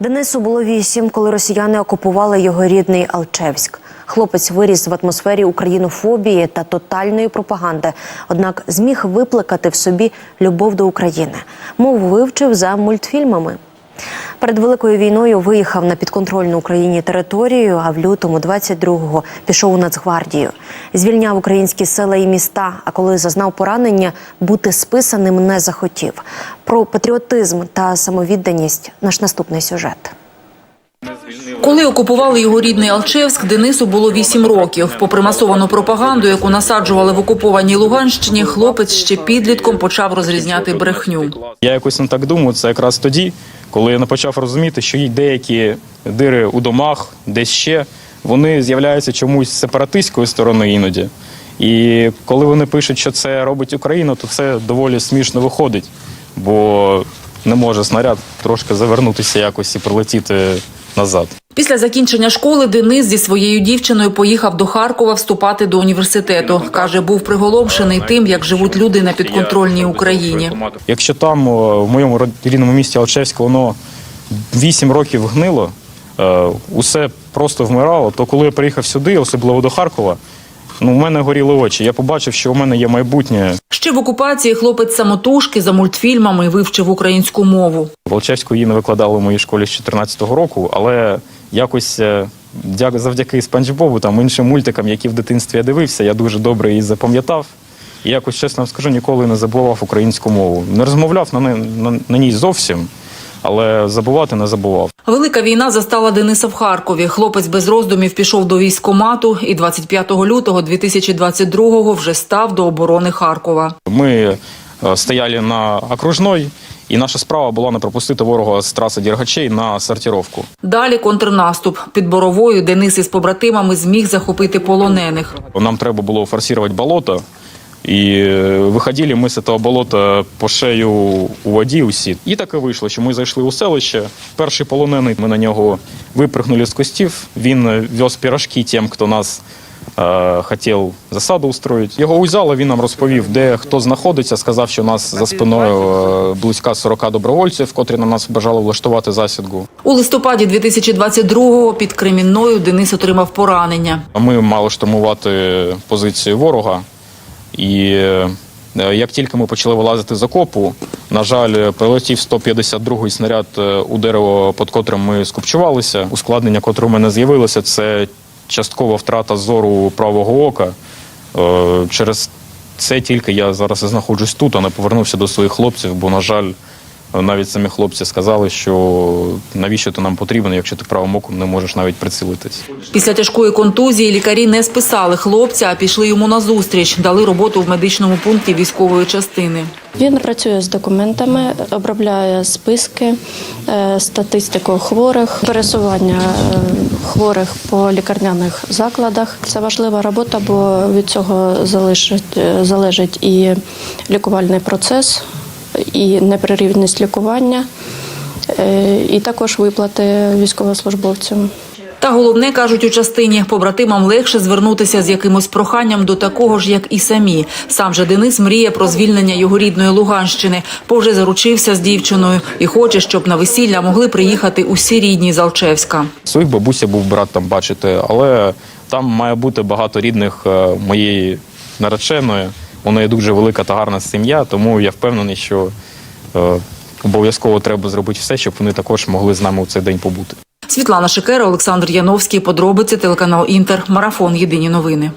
Денису було вісім, коли росіяни окупували його рідний Алчевськ. Хлопець виріс в атмосфері українофобії та тотальної пропаганди, однак зміг виплакати в собі любов до України. Мову вивчив за мультфільмами. Перед великою війною виїхав на підконтрольну Україні територію, а в лютому 22-го пішов у Нацгвардію. Звільняв українські села і міста. А коли зазнав поранення, бути списаним не захотів. Про патріотизм та самовідданість наш наступний сюжет. Коли окупували його рідний Алчевськ, Денису було 8 років. Попри масовану пропаганду, яку насаджували в окупованій Луганщині, хлопець ще підлітком почав розрізняти брехню. Я якось не так думав, це якраз тоді, коли я почав розуміти, що є деякі дири у домах, десь ще, вони з'являються чомусь з сепаратистської сторони іноді. І коли вони пишуть, що це робить Україна, то це доволі смішно виходить, бо не може снаряд трошки завернутися якось і прилетіти назад. Після закінчення школи Денис зі своєю дівчиною поїхав до Харкова вступати до університету. Каже, був приголомшений тим, як живуть люди на підконтрольній Україні. Якщо там, в моєму рідному місті Алчевську, воно 8 років гнило, е, усе просто вмирало, то коли я приїхав сюди, особливо до Харкова, ну, в мене горіли очі. Я побачив, що у мене є майбутнє. Ще в окупації хлопець самотужки за мультфільмами вивчив українську мову. В Алчевську її не викладали в моїй школі з 14-го року, але якось е, завдяки Спанч Бобу, там іншим мультикам, які в дитинстві я дивився, я дуже добре її запам'ятав. І якось, чесно вам скажу, ніколи не забував українську мову. Не розмовляв на, на, на ній зовсім, але забувати не забував. Велика війна застала Дениса в Харкові. Хлопець без роздумів пішов до військкомату і 25 лютого 2022-го вже став до оборони Харкова. Ми е, стояли на окружной, і наша справа була не пропустити ворога з траси Дергачей на сортировку. Далі контрнаступ. Під Боровою Денис із побратимами зміг захопити полонених. Нам треба було форсувати болото. І е, виходили ми з цього болота по шею у воді усі. І так і вийшло, що ми зайшли у селище. Перший полонений, ми на нього випрыгнули з костів. Він е, вез пірожки тим, хто нас е, хотів засаду устроїти. Його узяли, він нам розповів, де хто знаходиться. Сказав, що у нас за спиною близько 40 добровольців, котрі на нас бажали влаштувати засідку. У листопаді 2022-го під Кремінною Денис отримав поранення. Ми мали штурмувати позицію ворога. І е, як тільки ми почали вилазити з окопу, на жаль, прилетів 152-й снаряд е, у дерево, під котрим ми скупчувалися. Ускладнення, котре у мене з'явилося, це часткова втрата зору правого ока. Е, Через це тільки я зараз і знаходжусь тут, а не повернувся до своїх хлопців, бо, на жаль, навіть самі хлопці сказали, що навіщо ти нам потрібен, якщо ти правим оком не можеш навіть прицілитись. Після тяжкої контузії лікарі не списали хлопця, а пішли йому на зустріч. Дали роботу в медичному пункті військової частини. Він працює з документами, обробляє списки, е, статистику хворих, пересування е, хворих по лікарняних закладах. Це важлива робота, бо від цього залежить, е, залежить і лікувальний процес, і неприрівність лікування, е, і також виплати військовослужбовцям. Та головне кажуть у частині побратимам легше звернутися з якимось проханням до такого ж, як і самі. Сам же Денис мріє про звільнення його рідної Луганщини, бо вже заручився з дівчиною і хоче, щоб на весілля могли приїхати усі рідні з Алчевська. Своїх бабуся був брат там бачити, але там має бути багато рідних е, моєї нареченої. У неї дуже велика та гарна сім'я, тому я впевнений, що е, обов'язково треба зробити все, щоб вони також могли з нами у цей день побути. Світлана Шикера, Олександр Яновський. Подробиці телеканал Інтер. Марафон. Єдині новини.